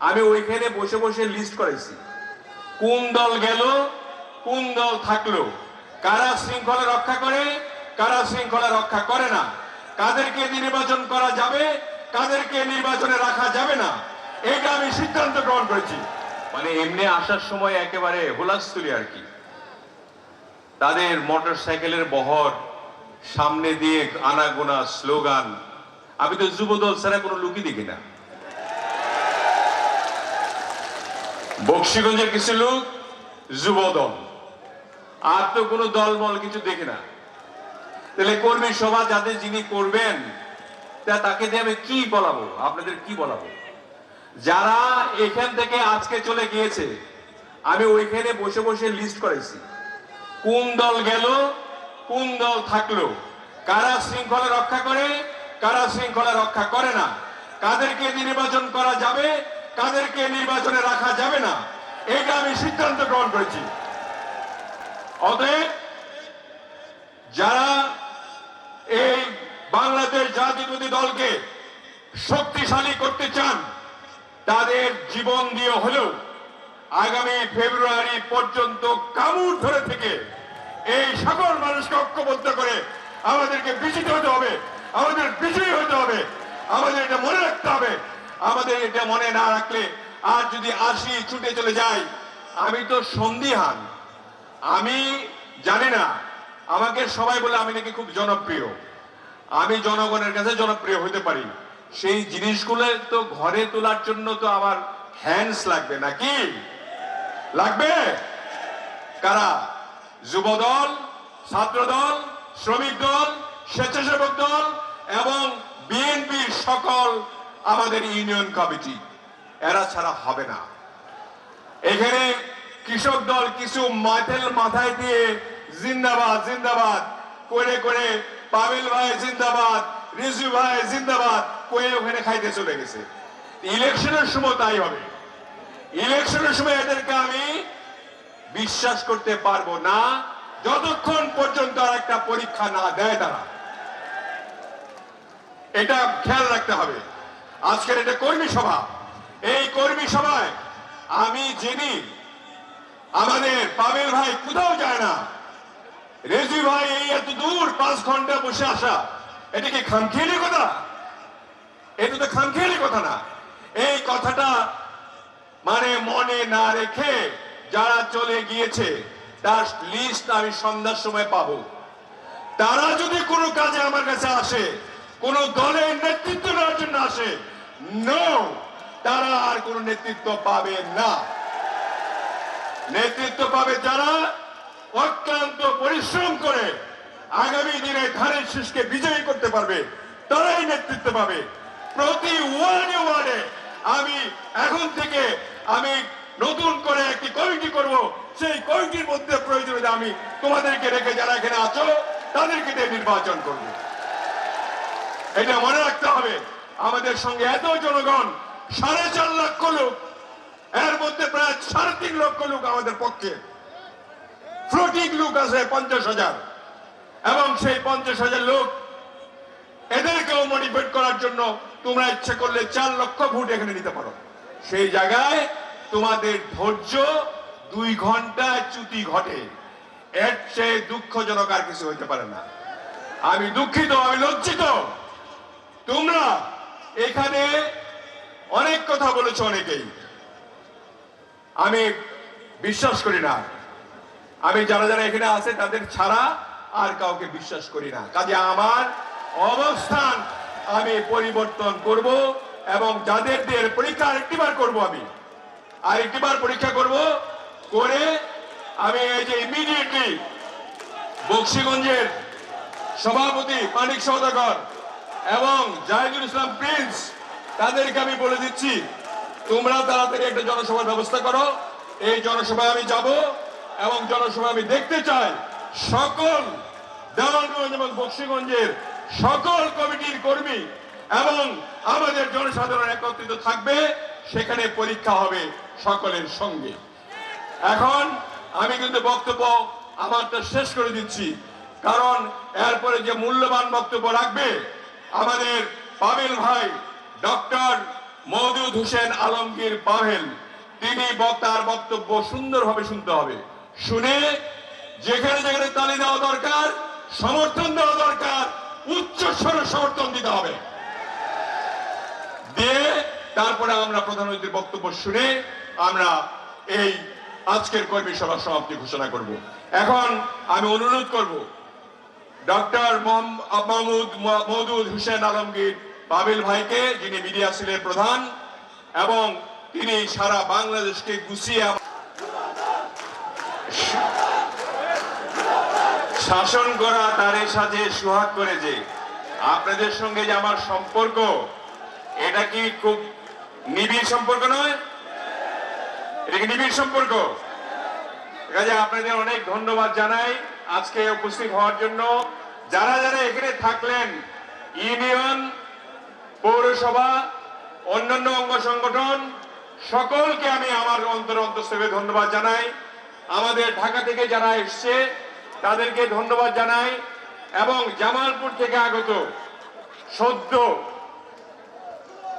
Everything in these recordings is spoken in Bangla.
আমি ওইখানে বসে বসে লিস্ট করেছি কোন দল গেল, কোন দল থাকল, কারা শৃঙ্খলা রক্ষা করে, কারা শৃঙ্খলা রক্ষা করে না, কাদেরকে নির্বাচন করা যাবে, কাদেরকে নির্বাচনে রাখা যাবে না, এটা আমি সিদ্ধান্ত গ্রহণ করেছি। মানে এমনি আসার সময় একেবারে হুলাস্থুলি আর কি। তাদের মোটর সাইকেলের বহর, সামনে দিয়ে আনাগোনা স্লোগান। আমি তো যুবদল ছাড়া কোনো লুকি দেখি না। বক্সিগঞ্জের কিছু লোক, যুবদল। আর তো কোনো দলমল কিছু দেখি না। তাহলে কর্মী সভা যাদের যিনি করবেন, তা তাকে দিয়ে আমি কি বলাবো? আপনাদের কি বলাবো? যারা এখান থেকে আজকে চলে গিয়েছে, আমি ওইখানে বসে বসে লিস্ট করেছি। কোন দল গেল, কোন দল থাকল, কারা শৃঙ্খলা রক্ষা করে, কারা শৃঙ্খলা রক্ষা করে না, কাদেরকে নির্বাচন করা যাবে কাদেরকে নির্বাচনে রাখা যাবে না। এটা আমি সিদ্ধান্ত গ্রহণ করেছি। অতএব যারা এই বাংলাদেশ জাতীয়তাবাদী দলকে শক্তিশালী করতে চান, তাদের জীবন দিয়ে হলেও আগামী ফেব্রুয়ারি পর্যন্ত কামড় ধরে থেকে এই সকল মানুষকে ঐক্যবদ্ধ করে আমাদেরকে বিজিত হতে হবে, আমাদের বিজয়ী হতে হবে, আমাদের এটা মনে রাখতে হবে। আমাদের এটা মনে না রাখলে আর যদি আসি ছুটে চলে যাই আমি তো সন্দিহান। আমি জানি না, আমাকে সবাই বলে আমি নাকি খুব জনপ্রিয়। আমি জনগণের কাছে জনপ্রিয় হতে পারি। সেই জিনিসগুলো তো ঘরে তোলার জন্য তো আমার হ্যান্ডস লাগবে, নাকি? লাগবে? কারা? যুবদল, ছাত্রদল, শ্রমিক দল, স্বেচ্ছাসেবক দল এবং বিএনপির সকল আমাদের ইউনিয়ন কমিটি, এরা ছাড়া হবে না। এখানে কৃষক দল কিছু মাথেল মাথায় দিয়ে জিন্দাবাদ জিন্দাবাদ করে করে পাবেল ভাই জিন্দাবাদ, রিজু ভাই জিন্দাবাদ কয়ে ওখানে খাইতে চলে গেছে। ইলেকশনের সময় তাই হবে। ইলেকশনের সময় এদেরকে আমি বিশ্বাস করতে পারব না। যতক্ষণ পর্যন্ত আর একটা পরীক্ষা না দেয় তারা, এটা খেয়াল রাখতে হবে। আজকের এটা কর্মী সভা। এই কর্মী সভায় আমি জেনি আমাদের পাবেল ভাই কোথাও যায় না। রেজু ভাই, এই এত দূর পাঁচ ঘণ্টা বসে আসা, এটা কি খামখেয়ালি কথা? এটা তো খামখেয়ালি কথা না। এই কথাটা মানে মনে না রেখে যারা চলে গিয়েছে, তার লিস্ট আমি সন্ধ্যার সময় পাবো। তারা যদি কোনো কাজে আমার কাছে আসে, কোনো দলের নেতৃত্ব নেওয়ার জন্য আসে নো তারা আর কোনো নেতৃত্ব পাবে না। নেতৃত্ব পাবে যারা অক্লান্ত পরিশ্রম করে আগামী দিনে ধানের শীষকে বিজয়ী করতে পারবে, তারাই নেতৃত্ব পাবে। প্রতি ওয়ার্ডে ওয়ার্ডে আমি এখন থেকে আমি নতুন করে একটি কমিটি করব। সেই কমিটির মধ্যে প্রয়োজন আমি তোমাদেরকে রেখে যারা এখানে আছো, তাদেরকে নির্বাচন করব। এটা মনে রাখতে হবে। আমাদের সঙ্গে এত জনগণ, সাড়ে চার লক্ষ লোক, এর মধ্যে প্রায় সাড়ে তিন লক্ষ লোক আমাদের পক্ষে। ফ্লোটিং লোক আছে পঞ্চাশ হাজার। এবং সেই পঞ্চাশ হাজার লোক এদেরকেও মোটিভেট করার জন্য তোমরা ইচ্ছে করলে চার লক্ষ ভোট এখানে নিতে পারো। সেই জায়গায় তোমাদের ধৈর্য দুই ঘন্টায় চ্যুতি ঘটে। এর চেয়ে দুঃখজনক আর কিছু হইতে পারে না। আমি দুঃখিত, আমি লজ্জিত। তোমরা এখানে অনেক কথা বলেছ অনেকেই। আমি বিশ্বাস করি না। আমি যারা যারা এখানে আছে, তাদের ছাড়া আর কাউকে বিশ্বাস করি না। কাজে আমার অবস্থান, আমি পরিবর্তন করব এবং যাদের দিয়ে পরীক্ষা আরেকটিবার করব আমি। আরেকটিবার পরীক্ষা করব করে আমি এই যে ইমিডিয়েটলি বক্সিগঞ্জের সভাপতি মানিক সৌদাগর এবং জাহিদুল ইসলাম প্রিন্স, তাদেরকে আমি বলে দিচ্ছি তোমরা তাড়াতাড়ি একটা জনসভার ব্যবস্থা করো। এই জনসভায় আমি যাব এবং জনসভা আমি দেখতে চাই সকল দেওয়ানগঞ্জ এবং বক্সিগঞ্জের সকল কমিটির কর্মী এবং আমাদের জনসাধারণ একত্রিত থাকবে, সেখানে পরীক্ষা হবে সকলের সঙ্গে। এখন আমি কিন্তু বক্তব্য আমারটা শেষ করে দিচ্ছি, কারণ এরপরে যে মূল্যবান বক্তব্য রাখবে আমাদের পাবেল ভাই, ডক্টর মওদুদ হোসেন আলমগীর পাহেল তিনি তার বক্তব্য সুন্দরভাবে শুনতে হবে। শুনে যেখানে যেখানে তালি দেওয়া দরকার, সমর্থন দেওয়া দরকার, উচ্চ স্বরে সমর্থন দিতে হবে। দিয়ে তারপরে আমরা প্রধানমন্ত্রীর বক্তব্য শুনে আমরা এই আজকের কর্মী সভা সমাপ্তি ঘোষণা করব। এখন আমি অনুরোধ করব ডক্টর মাহমুদ মহদুদ হুসেন আলমগীর পাবিল ভাইকে, যিনি মিডিয়া সেলের প্রধান, এবং তিনি সারা বাংলাদেশকে গুছিয়ে শাসন করা তারে সাজে সুহাগ করে যে আপনাদের সঙ্গে যে আমার সম্পর্ক, এটা কি খুব নিবিড় সম্পর্ক নয়? এটা কি নিবিড় সম্পর্ক? কাজে আপনাদের অনেক ধন্যবাদ জানাই। আজকে উপস্থিত হওয়ার জন্য যারা যারা এখানে থাকলেন, ইউনিয়ন, পৌরসভা, অন্যান্য অঙ্গ সংগঠন, সকলকে আমি আমার অন্তর অন্তঃস্থলে ধন্যবাদ জানাই। আমাদের ঢাকা থেকে যারা এসছে, তাদেরকে ধন্যবাদ জানাই এবং জামালপুর থেকে আগত সদ্য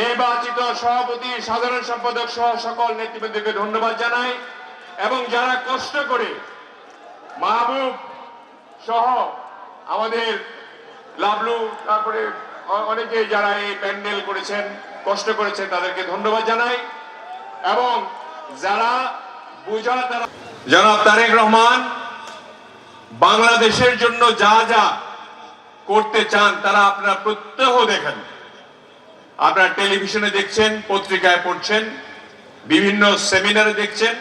নির্বাচিত সভাপতি, সাধারণ সম্পাদক সহ সকল নেতৃবৃন্দকে ধন্যবাদ জানাই এবং যারা কষ্ট করে মাহবুব সহ আমাদের লাভলু তারপরে অনেকে যারা এই প্যান্ডেল করেছেন, কষ্ট করেছেন, তাদেরকে ধন্যবাদ জানাই। এবং যারা বুঝা তারা জনাব তারেক রহমান, বাংলাদেশের জন্য যা যা করতে চান, তারা আপনারা প্রত্যহ দেখেন। আপনারা টেলিভিশনে দেখছেন, পত্রিকায় পড়ছেন, বিভিন্ন সেমিনারে দেখছেন,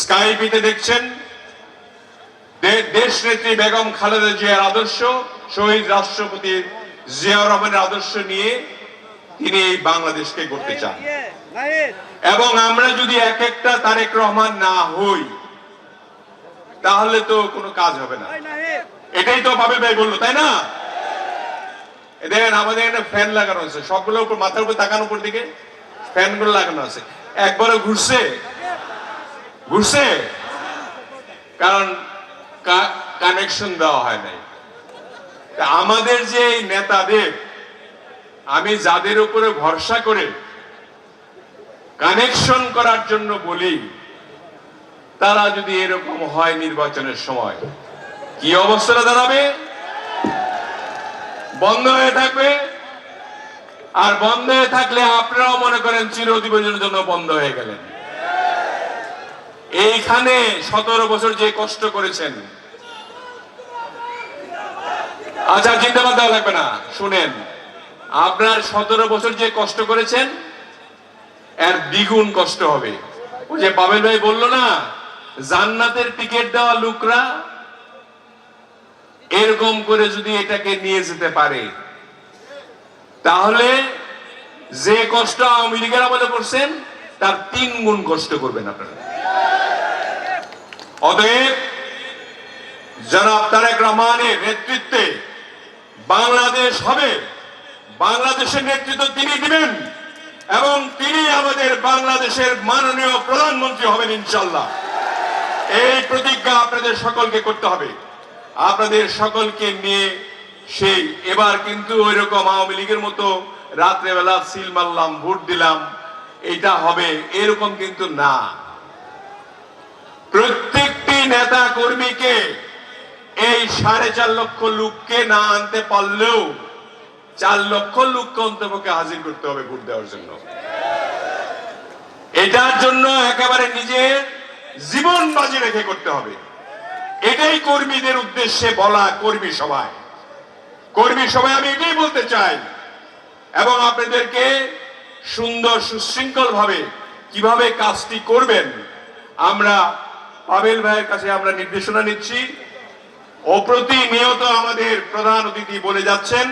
স্কাইপিতে দেখছেন দেশ নেত্রী বেগম খালেদা জিয়ার আদর্শ, শহীদ রাষ্ট্রপতি জিয়াউর রহমানের আদর্শ নিয়ে তিনি এই বাংলাদেশকে গড়তে চান। এবং আমরা যদি এক একটা তারেক রহমান না হই, তাহলে তো কোনো কাজ হবে না। এটাই তো পাবে ভাই বলল, তাই না? দেখেন, আমাদের এখানে ফ্যান লাগানো আছে। সবগুলো উপর, মাথার উপর তাকানো উপর দিকে ফ্যানগুলো লাগানো আছে। একবারও ঘুরছে? ঘুরছে? কারণ কানেকশন দেওয়া হয় নাই। আমাদের যে এই নেতাদের, আমি যাদের উপরে ভরসা করে কানেকশন করার জন্য বলি, তারা যদি এরকম হয় নির্বাচনের সময়, কি অবস্থাটা দাঁড়াবে? বন্ধ হয়ে থাকবে? আর বন্ধ হয়ে থাকলে আপনারাও মনে করেন চিরদিবসের জন্য বন্ধ হয়ে গেলেন। এইখানে সতেরো বছর যে কষ্ট করেছেন। আচ্ছা চিন্তাবাদ দেওয়া লাগবে না। শুনেন, আপনার সতেরো বছর যে কষ্ট করেছেন, এর দ্বিগুণ কষ্ট হবে। ওই যে পাবেল ভাই বলল না, জান্নাতের টিকিট দেওয়া লোকরা এরকম করে যদি এটাকে নিয়ে যেতে পারে, তাহলে যে কষ্ট আওয়ামী লীগের আমলে করছেন, তার তিন গুণ কষ্ট করবেন আপনারা। অতএব জনাব তারেক রহমানের নেতৃত্বে বাংলাদেশ হবে, বাংলাদেশের নেতৃত্ব তিনি দিবেন এবং তিনি আমাদের বাংলাদেশের মাননীয় প্রধানমন্ত্রী হবেন ইনশাল্লাহ এই প্রতিজ্ঞা আপনাদের সকলকে করতে হবে। আপনাদের সকলকে নিয়ে সেই, এবার কিন্তু ওই রকম আওয়ামী লীগের মতো রাত্রেবেলা সিল মারলাম, ভোট দিলাম, এটা হবে, এরকম কিন্তু না। প্রত্যেকটি নেতা কর্মীকে এই সাড়ে চার লক্ষ লোককে না আনতে পারলেও চার লক্ষ লোককে অন্তপক্ষে হাজির করতে হবে ভোট দেওয়ার জন্য। এটার জন্য একেবারে নিজের জীবন বাজি রেখে করতে হবে। এটাই কর্মীদের উদ্দেশ্যে বলা কর্মী সভায়। কর্মী সভায় আমি এটাই বলতে চাই, এবং আপনাদেরকে সুন্দর সুশৃঙ্খল ভাবে কীভাবে কাজটি করবেন, আমরা পাবেল ভাইয়ের কাছে আমরা নির্দেশনা নিচ্ছি। অপ্রতিনিয়ত আমাদের প্রধান অতিথি বলে যাচ্ছেন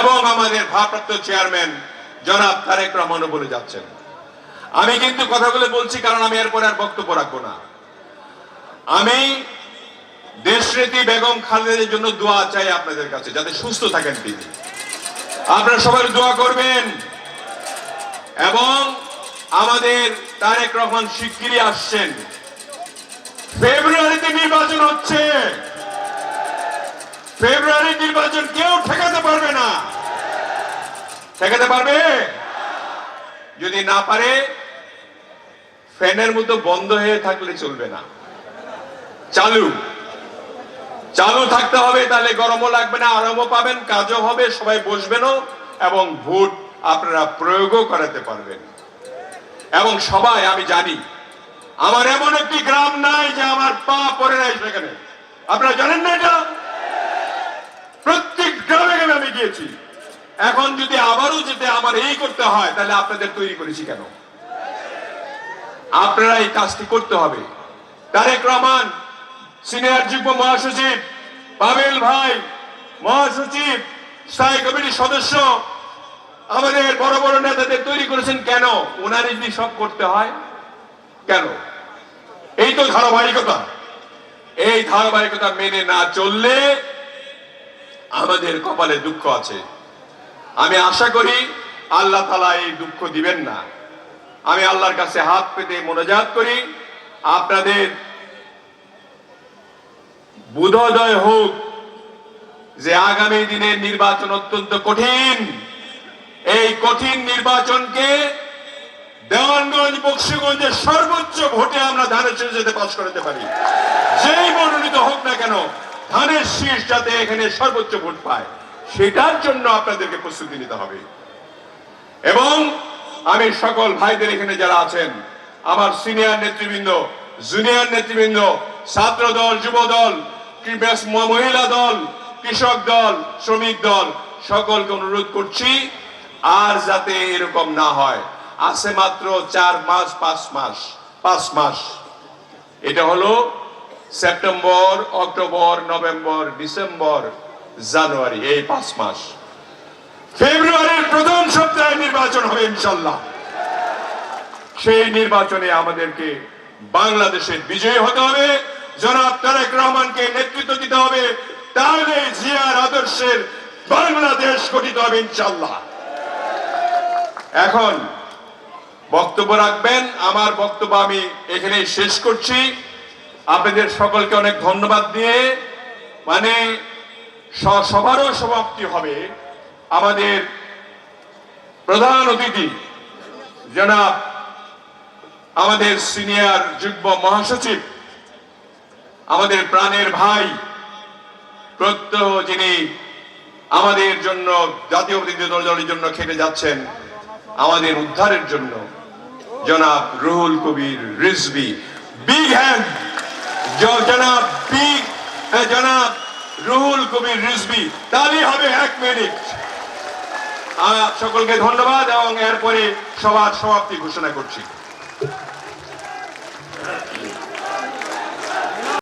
এবং আমাদের ভারপ্রাপ্ত চেয়ারম্যান জনাব তারেক রহমানও বলে যাচ্ছেন। আমি কিন্তু কথাগুলো বলছি কারণ আমি এরপরে আর বক্তব্য রাখব না। আমি দেশরীতি বেগম খালেদের জন্য দোয়া চাই আপনাদের কাছে, যাতে সুস্থ থাকেন তিনি। আপনারা সবাই দোয়া করবেন। এবং আমাদের তারেক রহমান শিগগিরই আসছেন। ফেব্রুয়ারিতে নির্বাচন হচ্ছে। ফেব্রুয়ারি নির্বাচন কেউ ঠেকাতে পারবে না। ঠেকাতে পারবে? যদি না পারে, ফ্যানের মতো বন্ধ হয়ে থাকলে চলবে না। চালু। চালু থাকতে হবে, তাহলে গরমও লাগবে না, আরামও পাবেন, কাজও হবে, সবাই বসবেনও এবং ভোট আপনারা প্রয়োগও করাতে পারবেন। এবং সবাই, আমি জানি আমার এমন একটি গ্রাম নাই যে আমার পা পড়ে নাই সেখানে। আপনারা জানেন না এটা? প্রত্যেক গ্রামে গ্রামে আমি গিয়েছি। এখন যদি আবারও যেতে আমার এই করতে হয়, তাহলে আপনাদের তৈরি করেছি কেন? আপনারা এই কাজটি করতে হবে। তারেক রহমান, সিনিয়র যুগ্ম মহাসচিব পাবেল ভাই, মহাসচিব, স্থায়ী কমিটির সদস্য, আমাদের বড় বড় নেতাদের তৈরি করেছেন কেন? ওনারই যদি সব করতে হয়, কেন? এই তো ধারাবাহিকতা। এই ধারাবাহিকতা মেনে না চললে আমাদের কপালে দুঃখ আছে। আমি আশা করি আল্লাহ তালা এই দুঃখ দিবেন না। আমি আল্লাহর কাছে হাত পেতে মোনাজাত করি। আপনাদের বুধোদয় হোক যে আগামী দিনের নির্বাচন অত্যন্ত কঠিন। এই কঠিন নির্বাচনকে দেওয়ানগঞ্জ বক্সিগঞ্জের সর্বোচ্চ ভোটে আমরা ধানের শীষ যেতে পাশ করতে পারি। যেই মনোনীত হোক না কেন, ধানের শীষ যাতে এখানে সর্বোচ্চ ভোট পায়, সেটার জন্য আপনাদেরকে প্রস্তুতি নিতে হবে। এবং আমি সকল ভাইদের এখানে যারা আছেন, আমার সিনিয়র নেতৃবৃন্দ, জুনিয়র নেতৃবৃন্দ ছাত্র দল যুব দল মহিলা দল, কৃষক দল, শ্রমিক দল, সকলকে অনুরোধ করছি, আর যাতে এরকম না হয়। আছে মাত্র চার মাস, পাঁচ মাস পাঁচ মাস। এটা হলো September, October, November, December, January, এই পাঁচ মাস। ফেব্রুয়ারির প্রথম সপ্তাহে নির্বাচন হবে, ইনশাল্লাহ। সেই নির্বাচনে আমাদেরকে বাংলাদেশের বিজয়ী হতে হবে। জনাব তারেক রহমানকে নেতৃত্ব দিতে হবে। তাহলে জিয়ার আদর্শের বাংলাদেশ গঠিত হবে, ইনশাল্লাহ। এখন বক্তব্য রাখবেন। আমার বক্তব্য আমি এখানেই শেষ করছি। আপনাদের সকলকে অনেক ধন্যবাদ দিয়ে মানে সবারও সমাপ্তি হবে। আমাদের প্রধান অতিথি, জনাব, আমাদের সিনিয়র যুগ্ম মহাসচিব, আমাদের প্রাণের ভাই প্রত্যহ যিনি আমাদের জন্য জাতীয় প্রতিনিধি দলের জন্য খেটে যাচ্ছেন, আমাদের উদ্ধারের জন্য। জনাব রুহুল কবির রিজবি বিগ হ্যান্ড জনাব বিগ জনাব রুহুল কবির রিজবি তাহলেই হবে এক মিনিট। সকলকে ধন্যবাদ এবং এরপরে সবার সমাপ্তি ঘোষণা করছি।